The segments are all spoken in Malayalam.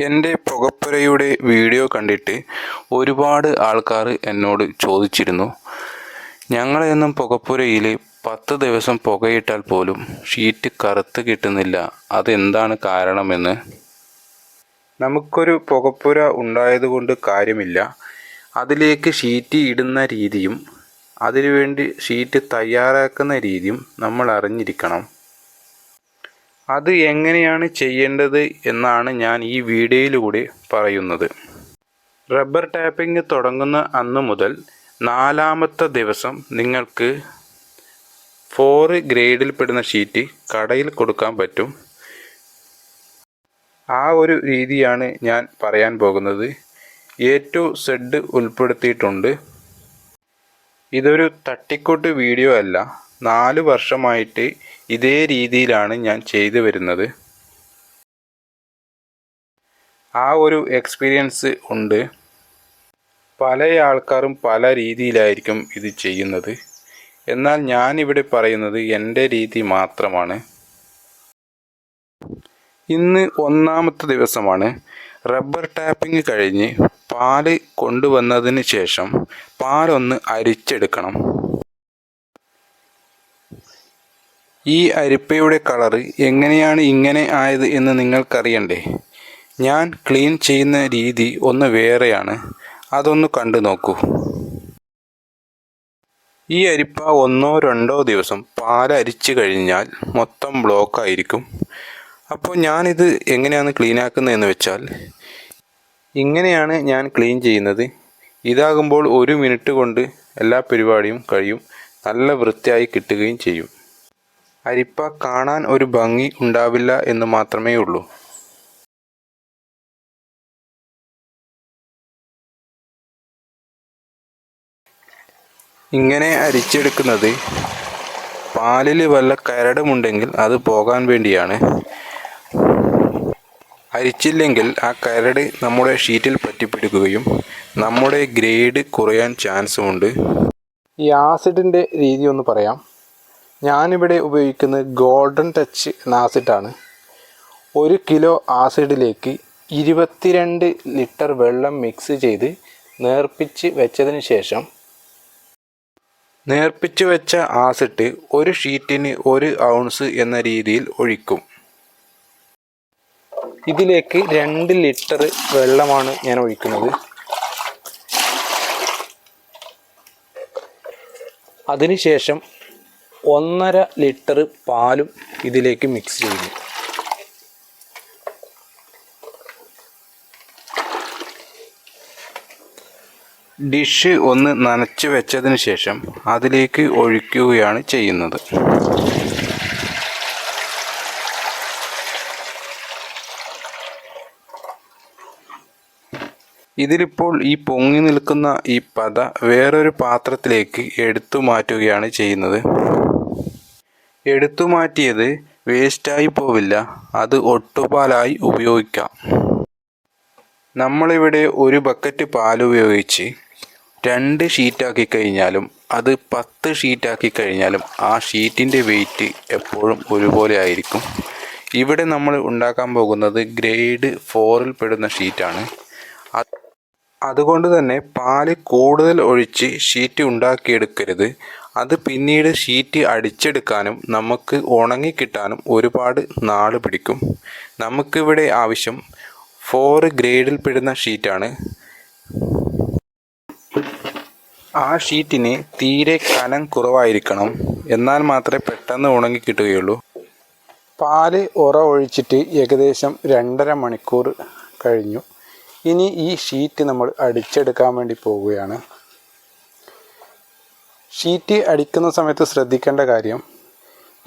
എന്റെ പുകപ്പുരയുടെ വീഡിയോ കണ്ടിട്ട് ഒരുപാട് ആൾക്കാർ എന്നോട് ചോദിച്ചിരുന്നു. ഞങ്ങളെന്നും പുകപ്പുരയിൽ പത്ത് ദിവസം പുകയിട്ടാൽ പോലും ഷീറ്റ് കറുത്ത് കിട്ടുന്നില്ല. അതെന്താണ് കാരണമെന്ന്? നമുക്കൊരു പുകപ്പുര ഉണ്ടായതുകൊണ്ട് കാര്യമില്ല. അതിലേക്ക് ഷീറ്റ് ഇടുന്ന രീതിയും അതിനുവേണ്ടി ഷീറ്റ് തയ്യാറാക്കുന്ന രീതിയും നമ്മൾ അറിഞ്ഞിരിക്കണം. അത് എങ്ങനെയാണ് ചെയ്യേണ്ടത് എന്നാണ് ഞാൻ ഈ വീഡിയോയിലൂടെ പറയുന്നത്. റബ്ബർ ടാപ്പിംഗ് തുടങ്ങുന്ന അന്ന് മുതൽ നാലാമത്തെ ദിവസം നിങ്ങൾക്ക് ഫോർ ഗ്രേഡിൽ പെടുന്ന ഷീറ്റ് കടയിൽ കൊടുക്കാൻ പറ്റും. ആ ഒരു രീതിയാണ് ഞാൻ പറയാൻ പോകുന്നത്. എ ടു സെഡ് ഉൾപ്പെടുത്തിയിട്ടുണ്ട്. ഇതൊരു തട്ടിക്കൂട്ട് വീഡിയോ അല്ല. നാല് വർഷമായിട്ട് ഇതേ രീതിയിലാണ് ഞാൻ ചെയ്തു വരുന്നത്. ആ ഒരു എക്സ്പീരിയൻസ് ഉണ്ട്. പല ആൾക്കാരും പല രീതിയിലായിരിക്കും ഇത് ചെയ്യുന്നത്. എന്നാൽ ഞാനിവിടെ പറയുന്നത് എന്റെ രീതി മാത്രമാണ്. ഇന്ന് ഒന്നാമത്തെ ദിവസമാണ്. റബ്ബർ ടാപ്പിംഗ് കഴിഞ്ഞ് പാൽ കൊണ്ടുവന്നതിന് ശേഷം പാലൊന്ന് അരിച്ചെടുക്കണം. ഈ അരിപ്പയുടെ കളറ് എങ്ങനെയാണ് ഇങ്ങനെ ആയത് എന്ന് നിങ്ങൾക്കറിയണ്ടേ? ഞാൻ ക്ലീൻ ചെയ്യുന്ന രീതി ഒന്ന് വേറെയാണ്. അതൊന്ന് കണ്ടു നോക്കൂ. ഈ അരിപ്പ ഒന്നോ രണ്ടോ ദിവസം പാലരിച്ചു കഴിഞ്ഞാൽ മൊത്തം ബ്ലോക്ക് ആയിരിക്കും. അപ്പോൾ ഞാനിത് എങ്ങനെയാണ് ക്ലീൻ ആക്കുന്നതെന്ന് വെച്ചാൽ ഇങ്ങനെയാണ് ഞാൻ ക്ലീൻ ചെയ്യുന്നത്. ഇതാകുമ്പോൾ ഒരു മിനിറ്റ് കൊണ്ട് എല്ലാ പരിപാടിയും കഴിയും. നല്ല വൃത്തിയായി കിട്ടുകയും ചെയ്യും. അരിപ്പ കാണാൻ ഒരു ഭംഗി ഉണ്ടാവില്ല എന്ന് മാത്രമേ ഉള്ളൂ. ഇങ്ങനെ അരിച്ചെടുക്കുന്നത് പാലിൽ വല്ല കരടുമുണ്ടെങ്കിൽ അത് പോകാൻ വേണ്ടിയാണ്. അരിച്ചില്ലെങ്കിൽ ആ കരട് നമ്മുടെ ഷീറ്റിൽ പറ്റിപ്പിടിക്കുകയും നമ്മുടെ ഗ്രേഡ് കുറയാൻ ചാൻസുമുണ്ട്. ഈ ആസിഡിന്റെ രീതി ഒന്ന് പറയാം. ഞാനിവിടെ ഉപയോഗിക്കുന്നത് ഗോൾഡൻ ടച്ച് എന്ന ആസിഡാണ് ഒരു കിലോ ആസിഡിലേക്ക് ഇരുപത്തിരണ്ട് ലിറ്റർ വെള്ളം മിക്സ് ചെയ്ത് നേർപ്പിച്ച് വെച്ചതിന് ശേഷം നേർപ്പിച്ച് വെച്ച ആസിഡ് ഒരു ഷീറ്റിന് ഒരു ഔൺസ് എന്ന രീതിയിൽ ഒഴിക്കും. ഇതിലേക്ക് രണ്ട് ലിറ്റർ വെള്ളമാണ് ഞാൻ ഒഴിക്കുന്നത്. അതിനുശേഷം ഒന്നര ലിറ്റർ പാലും ഇതിലേക്ക് മിക്സ് ചെയ്യുന്നു. ഡിഷ് ഒന്ന് നനച്ച് വെച്ചതിന് ശേഷം അതിലേക്ക് ഒഴിക്കുകയാണ് ചെയ്യുന്നത്. ഇതിലിപ്പോൾ ഈ പൊങ്ങി നിൽക്കുന്ന ഈ പത വേറൊരു പാത്രത്തിലേക്ക് എടുത്തു മാറ്റുകയാണ് ചെയ്യുന്നത്. എടുത്തു മാറ്റിയത് വേസ്റ്റായി പോവില്ല. അത് ഒട്ടുപാലായി ഉപയോഗിക്കാം. നമ്മളിവിടെ ഒരു ബക്കറ്റ് പാൽ ഉപയോഗിച്ച് രണ്ട് ഷീറ്റാക്കി കഴിഞ്ഞാലും അത് പത്ത് ഷീറ്റാക്കി കഴിഞ്ഞാലും ആ ഷീറ്റിന്റെ വെയിറ്റ് എപ്പോഴും ഒരുപോലെ ആയിരിക്കും. ഇവിടെ നമ്മൾ ഉണ്ടാക്കാൻ പോകുന്നത് ഗ്രേഡ് ഫോറിൽ പെടുന്ന ഷീറ്റാണ് അത് അതുകൊണ്ട് തന്നെ പാൽ കൂടുതൽ ഒഴിച്ച് ഷീറ്റ് ഉണ്ടാക്കിയെടുക്കരുത്. അത് പിന്നീട് ഷീറ്റ് അടിച്ചെടുക്കാനും നമുക്ക് ഉണങ്ങിക്കിട്ടാനും ഒരുപാട് നാൾ പിടിക്കും. നമുക്കിവിടെ ആവശ്യം ഫോർ ഗ്രേഡിൽ പെടുന്ന ഷീറ്റാണ്. ആ ഷീറ്റിന് തീരെ കനം കുറവായിരിക്കണം. എന്നാൽ മാത്രമേ പെട്ടെന്ന് ഉണങ്ങി കിട്ടുകയുള്ളൂ പാൽ ഉറ ഒഴിച്ചിട്ട് ഏകദേശം രണ്ടര മണിക്കൂർ കഴിഞ്ഞു. ഇനി ഈ ഷീറ്റ് നമ്മൾ അടിച്ചെടുക്കാൻ വേണ്ടി പോവുകയാണ്. ഷീറ്റ് അടിക്കുന്ന സമയത്ത് ശ്രദ്ധിക്കേണ്ട കാര്യം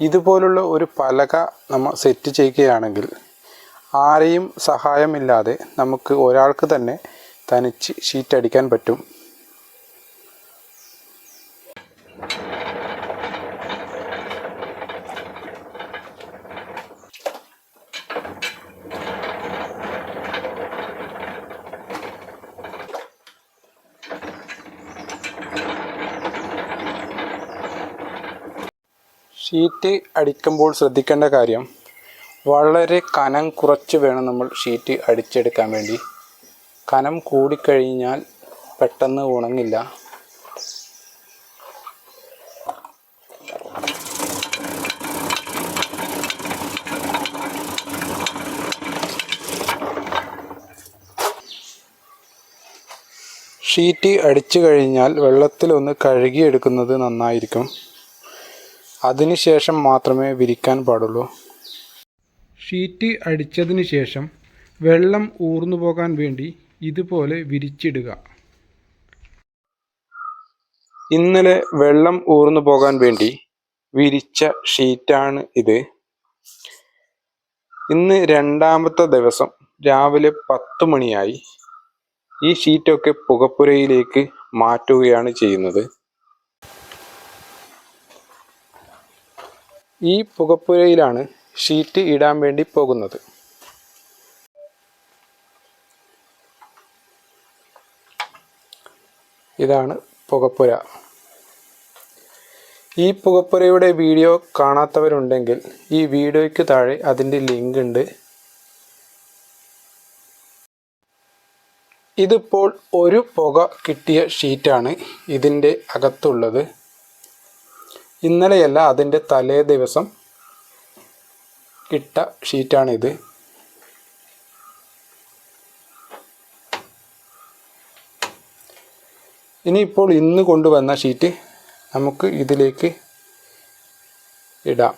ഇതുപോലുള്ള ഒരു പലക നമ്മൾ സെറ്റ് ചെയ്യുകയാണെങ്കിൽ ആരെയും സഹായമില്ലാതെ നമുക്ക് ഒരാൾക്ക് തന്നെ തനിച്ച് ഷീറ്റ് അടിക്കാൻ പറ്റും. ഷീറ്റ് അടിക്കുമ്പോൾ ശ്രദ്ധിക്കേണ്ട കാര്യം വളരെ കനം കുറച്ച് വേണം നമ്മൾ ഷീറ്റ് അടിച്ചെടുക്കാൻ വേണ്ടി. കനം കൂടിക്കഴിഞ്ഞാൽ പെട്ടെന്ന് ഉണങ്ങില്ല. ഷീറ്റ് അടിച്ചു കഴിഞ്ഞാൽ വെള്ളത്തിലൊന്ന് കഴുകിയെടുക്കുന്നത് നന്നായിരിക്കും. അതിനുശേഷം മാത്രമേ വിരിക്കാൻ പാടുള്ളൂ. ഷീറ്റ് അടിച്ചതിന് ശേഷം വെള്ളം ഊർന്നു പോകാൻ വേണ്ടി ഇതുപോലെ വിരിച്ചിടുക. ഇന്നലെ വെള്ളം ഊർന്നു പോകാൻ വേണ്ടി വിരിച്ച ഷീറ്റാണ് ഇത്. ഇന്ന് രണ്ടാമത്തെ ദിവസം രാവിലെ പത്ത് മണിയായി. ഈ ഷീറ്റൊക്കെ പുകപ്പുരയിലേക്ക് മാറ്റുകയാണ് ചെയ്യുന്നത്. ഈ പുകപ്പുരയിലാണ് ഷീറ്റ് ഇടാൻ വേണ്ടി പോകുന്നത്. ഇതാണ് പുകപ്പുര. ഈ പുകപ്പുരയുടെ വീഡിയോ കാണാത്തവരുണ്ടെങ്കിൽ ഈ വീഡിയോയ്ക്ക് താഴെ അതിന്റെ ലിങ്ക് ഉണ്ട്. ഇതിപ്പോൾ ഒരു പുക കിട്ടിയ ഷീറ്റാണ് ഇതിന്റെ അകത്തുള്ളത്. ഇന്നലെയല്ല അതിന്റെ തലേ ദിവസം ഇട്ട ഷീറ്റാണിത്. ഇനിയിപ്പോൾ ഇന്ന് കൊണ്ടുവന്ന ഷീറ്റ് നമുക്ക് ഇതിലേക്ക് ഇടാം.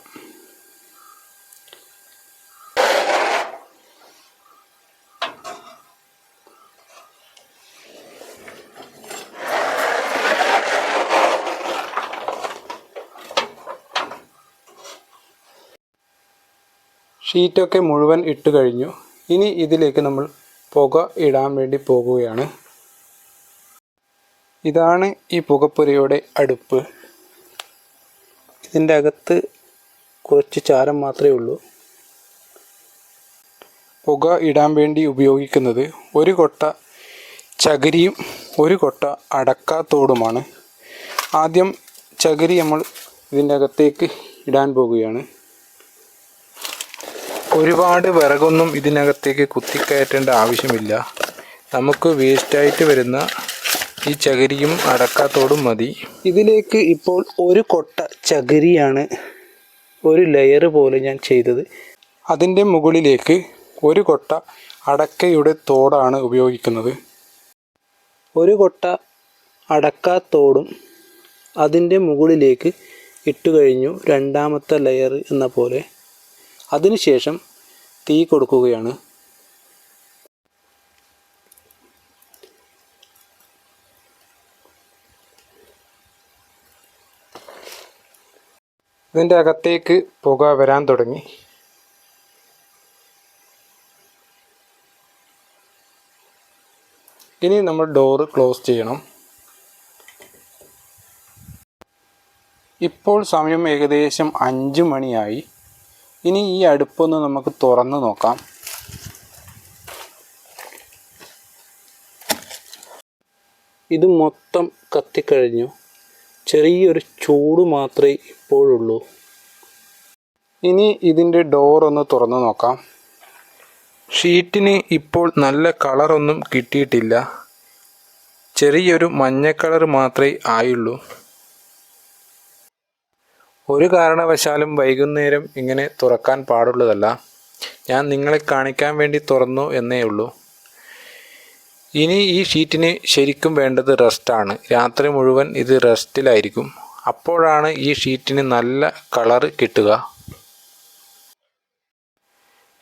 ഷീറ്റൊക്കെ മുഴുവൻ ഇട്ട് കഴിഞ്ഞു. ഇനി ഇതിലേക്ക് നമ്മൾ പുക ഇടാൻ വേണ്ടി പോകുകയാണ്. ഇതാണ് ഈ പുകപ്പുരയുടെ അടുപ്പ്. ഇതിന്റെ അകത്ത് കുറച്ച് ചാരം മാത്രമേ ഉള്ളൂ. പുക ഇടാൻ വേണ്ടി ഉപയോഗിക്കുന്നത് ഒരു കൊട്ട ചകിരിയും ഒരു കൊട്ട അടക്കാത്തോടുമാണ്. ആദ്യം ചകിരി നമ്മൾ ഇതിന്റെ അകത്തേക്ക് ഇടാൻ പോകുകയാണ്. ഒരുപാട് വിറകൊന്നും ഇതിനകത്തേക്ക് കുത്തിക്കയറ്റേണ്ട ആവശ്യമില്ല. നമുക്ക് വേസ്റ്റായിട്ട് വരുന്ന ഈ ചകിരിയും അടക്കാത്തോടും മതി. ഇതിലേക്ക് ഇപ്പോൾ ഒരു കൊട്ട ചകിരിയാണ് ഒരു ലെയർ പോലെ ഞാൻ ചെയ്തത്. അതിന്റെ മുകളിലേക്ക് ഒരു കൊട്ട അടക്കയുടെ തോടാണ് ഉപയോഗിക്കുന്നത്. ഒരു കൊട്ട അടക്കാത്തോടും അതിന്റെ മുകളിലേക്ക് ഇട്ട് കഴിഞ്ഞു രണ്ടാമത്തെ ലെയർ എന്ന പോലെ. അതിനുശേഷം തീ കൊടുക്കുകയാണ്. ഇതിന്റെ അകത്തേക്ക് പുക വരാൻ തുടങ്ങി. ഇനി നമ്മൾ ഡോറ് ക്ലോസ് ചെയ്യണം. ഇപ്പോൾ സമയം ഏകദേശം അഞ്ച് മണിയായി. ഇനി ഈ അടുപ്പൊന്ന് നമുക്ക് തുറന്ന് നോക്കാം. ഇത് മൊത്തം കത്തിക്കഴിഞ്ഞു. ചെറിയൊരു ചൂട് മാത്രമേ ഇപ്പോഴുള്ളൂ. ഇനി ഇതിന്റെ ഡോർ ഒന്ന് തുറന്നു നോക്കാം. ഷീറ്റിന് ഇപ്പോൾ നല്ല കളറൊന്നും കിട്ടിയിട്ടില്ല. ചെറിയൊരു മഞ്ഞ കളർ മാത്രമേ ആയുള്ളൂ. ഒരു കാരണവശാലും വൈകുന്നേരം ഇങ്ങനെ തുറക്കാൻ പാടുള്ളതല്ല. ഞാൻ നിങ്ങളെ കാണിക്കാൻ വേണ്ടി തുറന്നു എന്നേ ഉള്ളൂ. ഇനി ഈ ഷീറ്റിന് ശരിക്കും വേണ്ടത് റെസ്റ്റാണ് രാത്രി മുഴുവൻ ഇത് റെസ്റ്റിലായിരിക്കും അപ്പോഴാണ് ഈ ഷീറ്റിന് നല്ല കളറ് കിട്ടുക.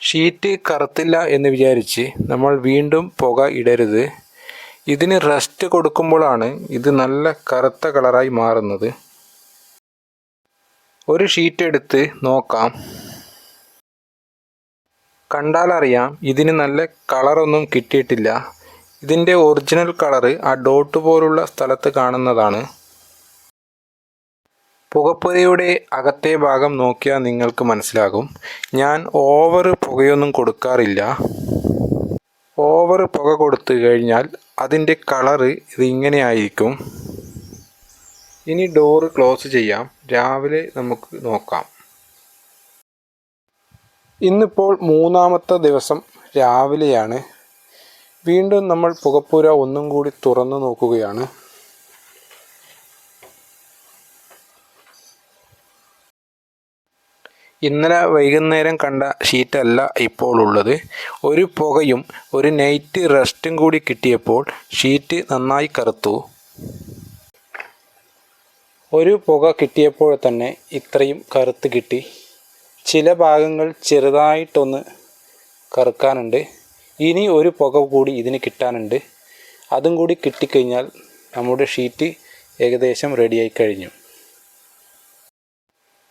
ഷീറ്റ് കറുത്തില്ല എന്ന് വിചാരിച്ച് നമ്മൾ വീണ്ടും പുക ഇടരുത്. ഇതിന് റെസ്റ്റ് കൊടുക്കുമ്പോഴാണ് ഇത് നല്ല കറുത്ത കളറായി മാറുന്നത്. ഒരു ഷീറ്റ് എടുത്ത് നോക്കാം. കണ്ടാലറിയാം ഇതിന് നല്ല കളറൊന്നും കിട്ടിയിട്ടില്ല. ഇതിന്റെ ഒറിജിനൽ കളറ് ആ ഡോട്ട് പോലുള്ള സ്ഥലത്ത് കാണുന്നതാണ്. പുകപ്പുരയുടെ അകത്തെ ഭാഗം നോക്കിയാൽ നിങ്ങൾക്ക് മനസ്സിലാകും. ഞാൻ ഓവർ പുകയൊന്നും കൊടുക്കാറില്ല. ഓവർ പുക കൊടുത്തു കഴിഞ്ഞാൽ അതിന്റെ കളറ് ഇത് ഇങ്ങനെ ആയിരിക്കും. ഇനി ഡോറ് ക്ലോസ് ചെയ്യാം. രാവിലെ നമുക്ക് നോക്കാം. ഇന്നിപ്പോൾ മൂന്നാമത്തെ ദിവസം രാവിലെയാണ്. വീണ്ടും നമ്മൾ പുകപ്പുര ഒന്നും കൂടി തുറന്നു നോക്കുകയാണ്. ഇന്നലെ വൈകുന്നേരം കണ്ട ഷീറ്റല്ല ഇപ്പോൾ ഉള്ളത്. ഒരു പുകയും ഒരു നൈറ്റ് റെസ്റ്റും കൂടി കിട്ടിയപ്പോൾ ഷീറ്റ് നന്നായി കറുത്തു. ഒരു പുക കിട്ടിയപ്പോൾ തന്നെ ഇത്രയും കറുത്ത് കിട്ടി. ചില ഭാഗങ്ങൾ ചെറുതായിട്ടൊന്ന് കറുക്കാനുണ്ട്. ഇനി ഒരു പുക കൂടി ഇതിന് കിട്ടാനുണ്ട്. അതും കൂടി കിട്ടിക്കഴിഞ്ഞാൽ നമ്മുടെ ഷീറ്റ് ഏകദേശം റെഡിയായി കഴിഞ്ഞു.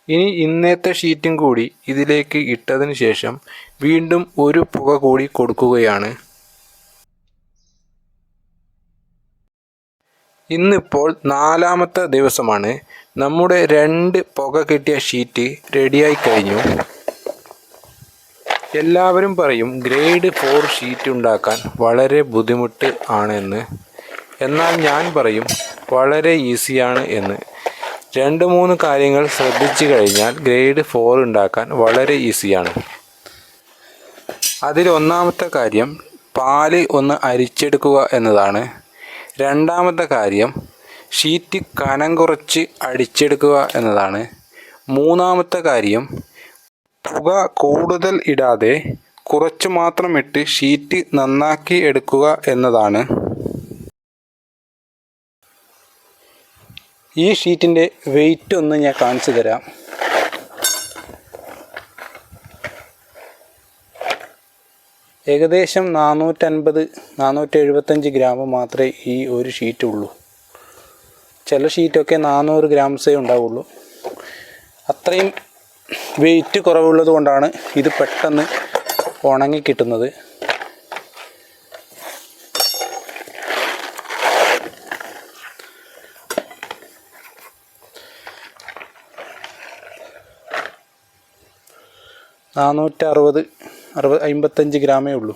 ഇനി ഇന്നത്തെ ഷീറ്റും കൂടി ഇതിലേക്ക് ഇട്ടതിന് ശേഷം വീണ്ടും ഒരു പുക കൂടി കൊടുക്കുകയാണ്. ഇന്നിപ്പോൾ നാലാമത്തെ ദിവസമാണ്. നമ്മുടെ രണ്ട് പുക കിട്ടിയ ഷീറ്റ് റെഡിയായി കഴിഞ്ഞു. എല്ലാവരും പറയും ഗ്രേഡ് ഫോർ ഷീറ്റ് ഉണ്ടാക്കാൻ വളരെ ബുദ്ധിമുട്ട് ആണെന്ന് എന്നാൽ ഞാൻ പറയും വളരെ ഈസിയാണ് എന്ന്. രണ്ട് മൂന്ന് കാര്യങ്ങൾ ശ്രദ്ധിച്ചു കഴിഞ്ഞാൽ ഗ്രേഡ് ഫോർ ഉണ്ടാക്കാൻ വളരെ ഈസിയാണ് അതിൽ ഒന്നാമത്തെ കാര്യം പാൽ ഒന്ന് അരിച്ചെടുക്കുക എന്നതാണ്. രണ്ടാമത്തെ കാര്യം ഷീറ്റ് കനം കുറച്ച് അടിച്ചെടുക്കുക എന്നതാണ്. മൂന്നാമത്തെ കാര്യം പുക കൂടുതൽ ഇടാതെ കുറച്ച് മാത്രം ഇട്ട് ഷീറ്റ് നന്നാക്കി എടുക്കുക എന്നതാണ്. ഈ ഷീറ്റിന്റെ വെയിറ്റ് ഒന്ന് ഞാൻ കാണിച്ചു തരാം. ഏകദേശം നാനൂറ്റൻപത് നാനൂറ്റി എഴുപത്തഞ്ച് ഗ്രാം മാത്രമേ ഈ ഒരു ഷീറ്റ് ഉള്ളൂ. ചില ഷീറ്റൊക്കെ നാനൂറ് ഗ്രാംസേ ഉണ്ടാവുള്ളൂ. അത്രയും വെയിറ്റ് കുറവുള്ളത് കൊണ്ടാണ് ഇത് പെട്ടെന്ന് ഉണങ്ങി കിട്ടുന്നത്. നാനൂറ്റി അറുപത് അറുപത് അമ്പത്തഞ്ച് ഗ്രാമേ ഉള്ളൂ.